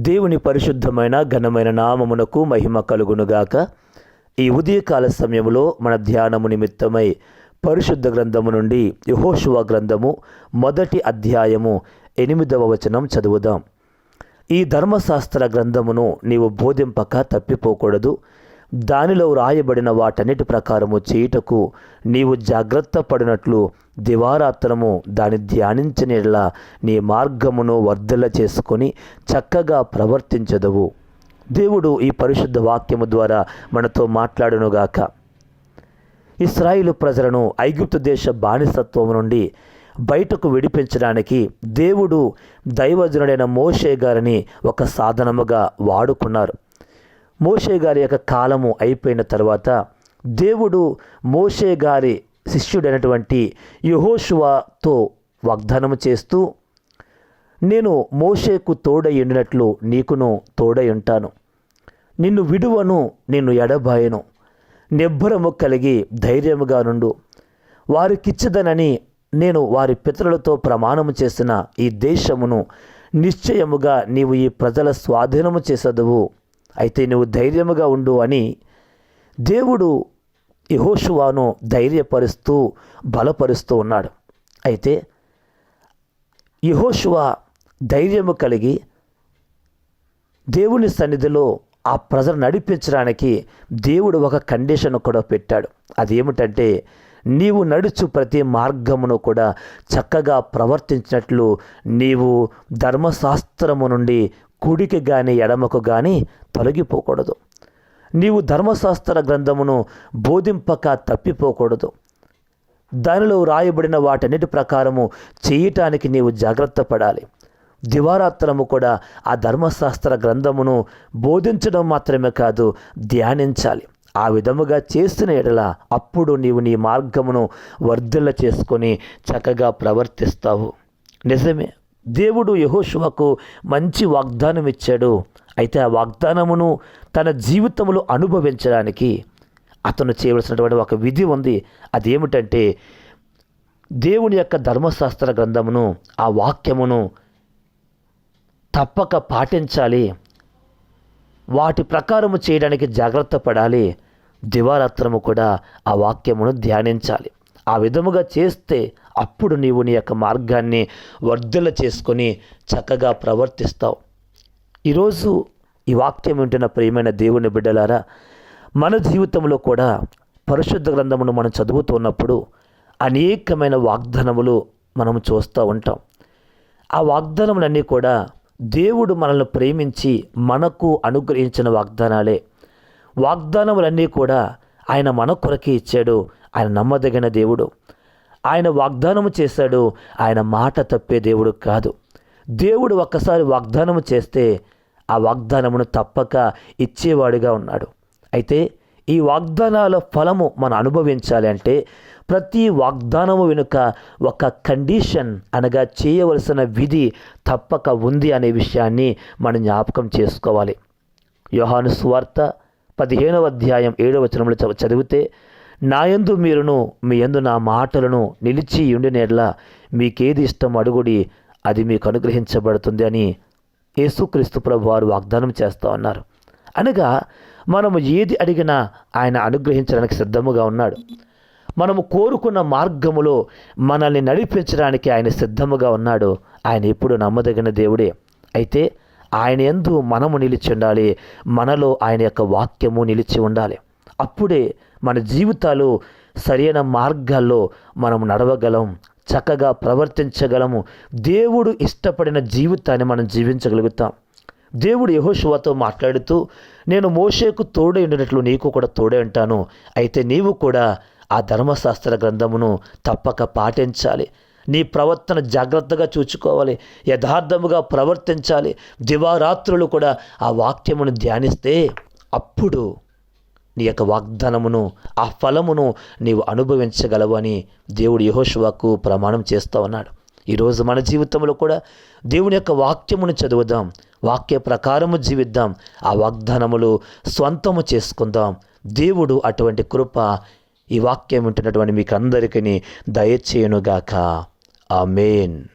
దేవుని పరిశుద్ధమైన ఘనమైన నామమునకు మహిమ కలుగునుగాక. ఈ ఉదయకాల సమయంలో మన ధ్యానము నిమిత్తమై పరిశుద్ధ గ్రంథము నుండి యహోశువ గ్రంథము మొదటి అధ్యాయము ఎనిమిదవ వచనం చదువుదాం. ఈ ధర్మశాస్త్ర గ్రంథమును నీవు బోధింపక తప్పిపోకూడదు. దానిలో వ్రాయబడిన వాటన్నిటి ప్రకారము చేయుటకు నీవు జాగ్రత్త పడినట్లు దివారాత్రము దాన్ని ధ్యానించనిలా నీ మార్గమును వర్ధల చేసుకొని చక్కగా ప్రవర్తించదవు. దేవుడు ఈ పరిశుద్ధ వాక్యము ద్వారా మనతో మాట్లాడునుగాక. ఇస్రాయిలు ప్రజలను ఐగుప్తు దేశ బానిసత్వం నుండి బయటకు విడిపించడానికి దేవుడు దైవజనుడైన మోషే గారిని ఒక సాధనముగా వాడుకున్నారు. మోషే గారి యొక్క కాలము అయిపోయిన తర్వాత దేవుడు మోషే గారి శిష్యుడైనటువంటి యహోశువాతో వాగ్దానము చేస్తూ నేను మోషేకు తోడై ఉండినట్లు నీకును తోడై ఉంటాను. నిన్ను విడువను నిన్ను ఎడబాయను. నిబ్బరము కలిగి ధైర్యముగా నుండు. వారికిచ్చదనని నేను వారి పితరులతో ప్రమాణము చేసిన ఈ దేశమును నిశ్చయముగా నీవు ఈ ప్రజల స్వాధీనము చేసదువు. అయితే నువ్వు ధైర్యముగా ఉండు అని దేవుడు యహోషువాను ధైర్యపరుస్తూ బలపరుస్తూ ఉన్నాడు. అయితే యహోషువా ధైర్యము కలిగి దేవుని సన్నిధిలో ఆ ప్రజలు నడిపించడానికి దేవుడు ఒక కండిషన్ కూడా పెట్టాడు. అదేమిటంటే నీవు నడుచు ప్రతి మార్గమును కూడా చక్కగా ప్రవర్తించినట్లు నీవు ధర్మశాస్త్రము నుండి కుడికి కానీ ఎడమకు కానీ తొలగిపోకూడదు. నీవు ధర్మశాస్త్ర గ్రంథమును బోధింపక తప్పిపోకూడదు. దానిలో రాయబడిన వాటన్నిటి ప్రకారము చేయటానికి నీవు జాగ్రత్త పడాలి. దివారాత్రము కూడా ఆ ధర్మశాస్త్ర గ్రంథమును బోధించడం మాత్రమే కాదు ధ్యానించాలి. ఆ విధముగా చేసిన ఎడల అప్పుడు నీవు నీ మార్గమును వర్ధిల్ల చేసుకొని చక్కగా ప్రవర్తిస్తావు. నిజమే దేవుడు యహోశువకు మంచి వాగ్దానం ఇచ్చాడు అయితే ఆ వాగ్దానమును తన జీవితంలో అనుభవించడానికి అతను చేయవలసినటువంటి ఒక విధి ఉంది. అదేమిటంటే దేవుని యొక్క ధర్మశాస్త్ర గ్రంథమును ఆ వాక్యమును తప్పక పాటించాలి. వాటి ప్రకారము చేయడానికి జాగ్రత్త పడాలి. దివారాత్రము కూడా ఆ వాక్యమును ధ్యానించాలి. ఆ విధముగా చేస్తే అప్పుడు నీవు నీ యొక్క మార్గాన్ని వర్ధల చేసుకొని చక్కగా ప్రవర్తిస్తావు. ఈరోజు ఈ వాక్యం వింటున్న ప్రియమైన దేవుని బిడ్డలారా మన జీవితంలో కూడా పరిశుద్ధ గ్రంథమును మనం చదువుతున్నప్పుడు అనేకమైన వాగ్దానములు మనం చూస్తూ ఉంటాం. ఆ వాగ్దానములన్నీ కూడా దేవుడు మనల్ని ప్రేమించి మనకు అనుగ్రహించిన వాగ్దానాలే. వాగ్దానములన్నీ కూడా ఆయన మన కొరకే ఇచ్చాడు. ఆయన నమ్మదగిన దేవుడు. ఆయన వాగ్దానము చేశాడు. ఆయన మాట తప్పే దేవుడు కాదు. దేవుడు ఒక్కసారి వాగ్దానం చేస్తే ఆ వాగ్దానమును తప్పక ఇచ్చేవాడిగా ఉన్నాడు. అయితే ఈ వాగ్దానాల ఫలము మనం అనుభవించాలి అంటే ప్రతి వాగ్దానము వెనుక ఒక కండిషన్ అనగా చేయవలసిన విధి తప్పక ఉంది అనే విషయాన్ని మనం జ్ఞాపకం చేసుకోవాలి. యోహాను స్వార్త పదిహేనవ అధ్యాయం ఏడవ వచనంలో చ- చదివితే నాయందు మీరును మీ యందు నా మాటలను నిలిచి ఉండినేట్లా మీకేది ఇష్టం అడుగుడి అది మీకు అనుగ్రహించబడుతుంది అని యేసుక్రీస్తు ప్రభు వారు వాగ్దానం చేస్తూ ఉన్నారు. అనగా మనము ఏది అడిగినా ఆయన అనుగ్రహించడానికి సిద్ధముగా ఉన్నాడు. మనము కోరుకున్న మార్గములో మనల్ని నడిపించడానికి ఆయన సిద్ధముగా ఉన్నాడు. ఆయన ఎప్పుడు నమ్మదగిన దేవుడే. అయితే ఆయన ఎందు మనము నిలిచి ఉండాలి. మనలో ఆయన యొక్క వాక్యము నిలిచి ఉండాలి. అప్పుడే మన జీవితాలు సరైన మార్గాల్లో మనం నడవగలం. చక్కగా ప్రవర్తించగలము. దేవుడు ఇష్టపడిన జీవితాన్ని మనం జీవించగలుగుతాం. దేవుడు యహోశువతో మాట్లాడుతూ నేను మోషేకు తోడై ఉండినట్లు నీకు కూడా తోడే ఉంటాను. అయితే నీవు కూడా ఆ ధర్మశాస్త్ర గ్రంథమును తప్పక పాటించాలి. నీ ప్రవర్తన జాగ్రత్తగా చూచుకోవాలి. యథార్థముగా ప్రవర్తించాలి. దివారాత్రులు కూడా ఆ వాక్యమును ధ్యానిస్తే అప్పుడు నీ యొక్క వాగ్దానమును ఆ ఫలమును నీవు అనుభవించగలవు అని దేవుడు యహోశువకు ప్రమాణం చేస్తూ ఉన్నాడు. ఈరోజు మన జీవితంలో కూడా దేవుని యొక్క వాక్యమును చదువుదాం. వాక్య ప్రకారము జీవిద్దాం. ఆ వాగ్దానములు స్వంతము చేసుకుందాం. దేవుడు అటువంటి కృప ఈ వాక్యం వింటున్నటువంటి మీకు అందరికీ దయచేయునుగాక. మెయిన్